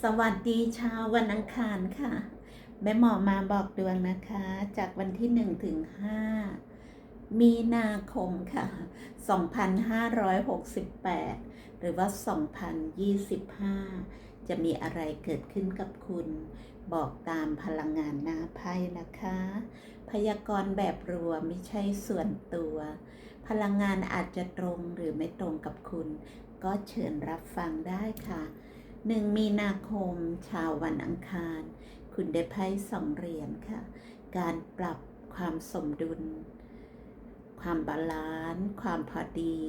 สวัสดีเช้าวันอังคารค่ะ แม่หมอมาบอกดวงนะคะ จากวันที่1ถึง5มีนาคมค่ะ 2568 หรือว่า 2025 จะมีอะไรเกิดขึ้นกับคุณ บอกตามพลังงานหน้าไพ่นะคะ พยากรณ์แบบรวมไม่ใช่ส่วนตัว พลังงานอาจจะตรงหรือไม่ตรงกับคุณ ก็เชิญรับฟังได้ค่ะหนึ่งมีนาคมชาววันอังคาร คุณได้ไพ่สองเหรียญค่ะ การปรับความสมดุล ความบาลานซ์ความพอดี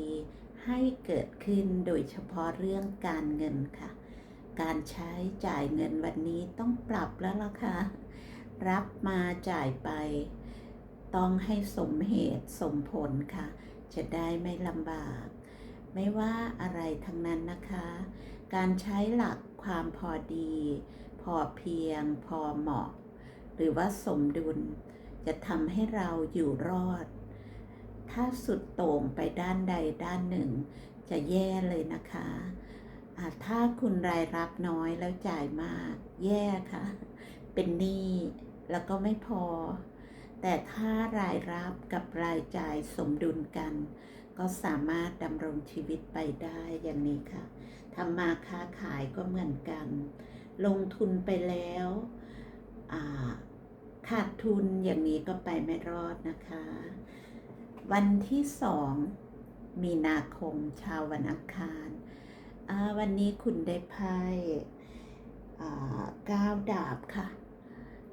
ให้เกิดขึ้นโดยเฉพาะเรื่องการเงินค่ะ การใช้จ่ายเงินวันนี้ต้องปรับแล้วล่ะค่ะ รับมาจ่ายไป ต้องให้สมเหตุสมผลค่ะ จะได้ไม่ลำบาก ไม่ว่าอะไรทั้งนั้นนะคะ การใช้หลักความพอดี พอเพียง พอเหมาะ หรือว่าสมดุล จะทำให้เราอยู่รอด ถ้าสุดโต่งไปด้านใดด้านหนึ่ง จะแย่เลยนะคะะถ้าคุณรายรับน้อยแล้วจ่ายมาก แย่ค่ะ เป็นหนี้แล้วก็ไม่พอ แต่ถ้ารายรับกับรายจ่ายสมดุลกัน ก็สามารถดำรงชีวิตไปได้อย่างนี้ค่ะทำมาค้าขายก็เหมือนกัน ลงทุนไปแล้วขาดทุนอย่างนี้ก็ไปไม่รอดนะคะ วันที่สองมีนาคมชาววันอังคาร วันนี้คุณได้ไพ่ก้าวดาบค่ะ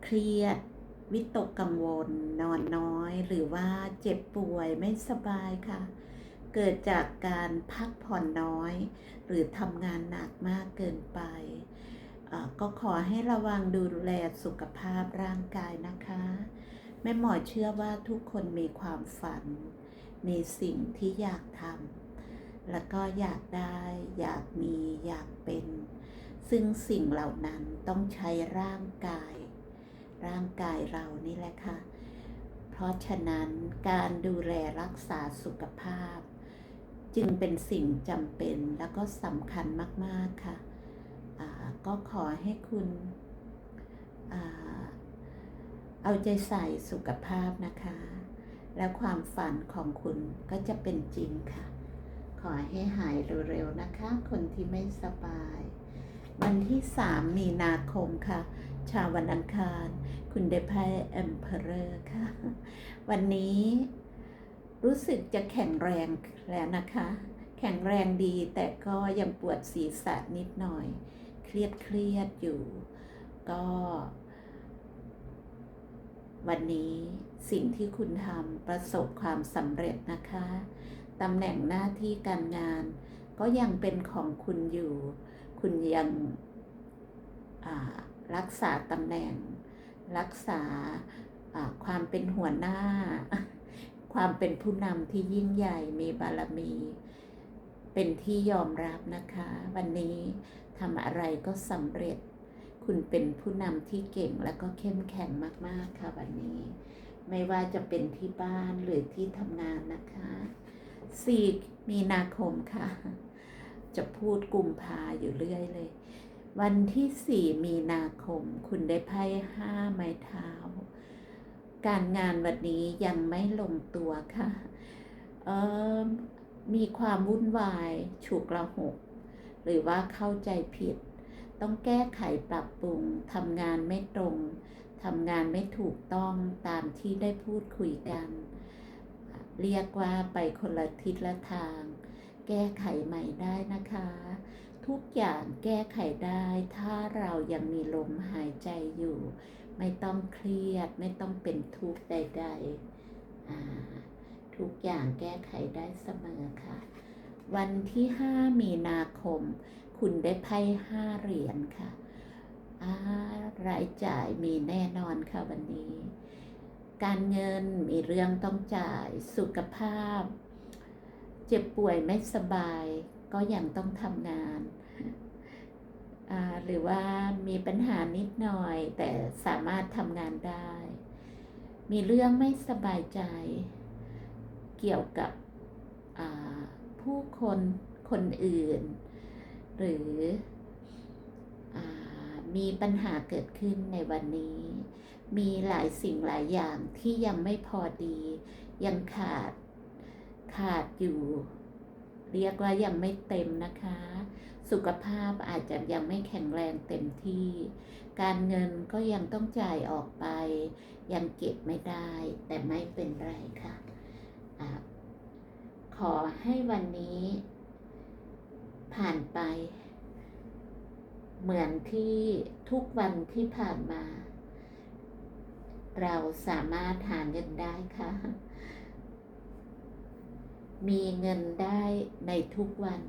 เครียด วิตกกังวล นอนน้อย หรือว่าเจ็บป่วยไม่สบายค่ะ เกิดจากการพักผ่อนน้อย หรือทำงานหนักมากเกินไปก็ขอให้ระวังดูแลสุขภาพร่างกายนะคะ แม่หมอเชื่อว่าทุกคนมีความฝัน มีสิ่งที่อยากทำแล้วก็อยากได้ อยากมีอยากเป็น ซึ่งสิ่งเหล่านั้นต้องใช้ร่างกาย ร่างกายเรานี่แหละค่ะ เพราะฉะนั้นการดูแลรักษาสุขภาพ จึงเป็นสิ่งจำเป็นแล้วก็สำคัญมาก ๆ ค่ะ ก็ขอให้คุณเอาใจใส่สุขภาพนะคะ แล้วความฝันของคุณก็จะเป็นจริงค่ะ ขอให้หายเร็วๆนะคะ คนที่ไม่สบาย วันที่สามมีนาคมค่ะ ชาววันอังคาร คุณเดพายเอ็มเพอร์ค่ะ วันนี้รู้สึกจะแข็งแรงแล้วนะคะ แข็งแรงดีแต่ก็ยังปวดศีรษะนิดหน่อย เครียดเครียดอยู่ ก็ วันนี้สิ่งที่คุณทำประสบความสำเร็จนะคะตำแหน่งหน้าที่การงาน ก็ยังเป็นของคุณอยู่ คุณยัง รักษาตำแหน่ง รักษาความเป็นหัวหน้า ความเป็นผู้นำที่ยิ่งใหญ่มีบารมี เป็นที่ยอมรับนะคะ วันนี้ทำอะไรก็สำเร็จ คุณเป็นผู้นำที่เก่งและก็เข้มแข็งมากๆค่ะวันนี้ ไม่ว่าจะเป็นที่บ้านหรือที่ทำงานนะคะสี่มีนาคมค่ะ จะพูดกุมภาอยู่เรื่อยเลย วันที่สี่มีนาคม คุณได้ไพ่ห้าไม้เท้า การงานวันนี้ยังไม่ลงตัวค่ะมีความวุ่นวายฉุกระหก หรือว่าเข้าใจผิด ต้องแก้ไขปรับปรุงทำงานไม่ตรงทำงานไม่ถูกต้องตามที่ได้พูดคุยกัน เรียกว่าไปคนละทิศละทาง แก้ไขใหม่ได้นะคะ ทุกอย่างแก้ไขได้ ถ้าเรายังมีลมหายใจอยู่ ไม่ต้องเครียด ไม่ต้องเป็นทุกข์ใดๆทุกอย่างแก้ไขได้เสมอค่ะ วันที่ห้ามีนาคม คุณได้ไพ่ห้าเหรียญค่ะรายจ่ายมีแน่นอนค่ะวันนี้ การเงินมีเรื่องต้องจ่ายสุขภาพ เจ็บป่วยไม่สบายก็ยังต้องทำงาน หรือว่ามีปัญหานิดหน่อย แต่สามารถทำงานได้ มีเรื่องไม่สบายใจ เกี่ยวกับผู้คนคนอื่น หรืออมีปัญหาเกิดขึ้นในวันนี้ มีหลายสิ่งหลายอย่างที่ยังไม่พอดี ยังขาดขาดอยู่ เรียกว่ายังไม่เต็มนะคะ สุขภาพอาจจะยังไม่แข็งแรงเต็มที่ การเงินก็ยังต้องจ่ายออกไป ยังเก็บไม่ได้ แต่ไม่เป็นไรค่ะอะขอให้วันนี้ ผ่านไป เหมือนที่ทุกวันที่ผ่านมา เราสามารถหาเงินได้ค่ะ มีเงินได้ในทุกวัน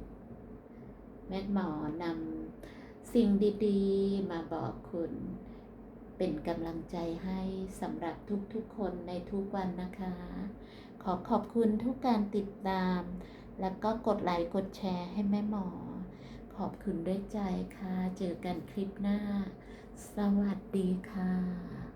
แม่หมอนำสิ่งดีๆ มาบอกคุณ เป็นกำลังใจให้สำหรับทุกๆคนในทุกวันนะคะ ขอขอบคุณทุกการติดตาม แล้วก็กดไลค์กดแชร์ให้แม่หมอ ขอบคุณด้วยใจค่ะ เจอกันคลิปหน้า สวัสดีค่ะ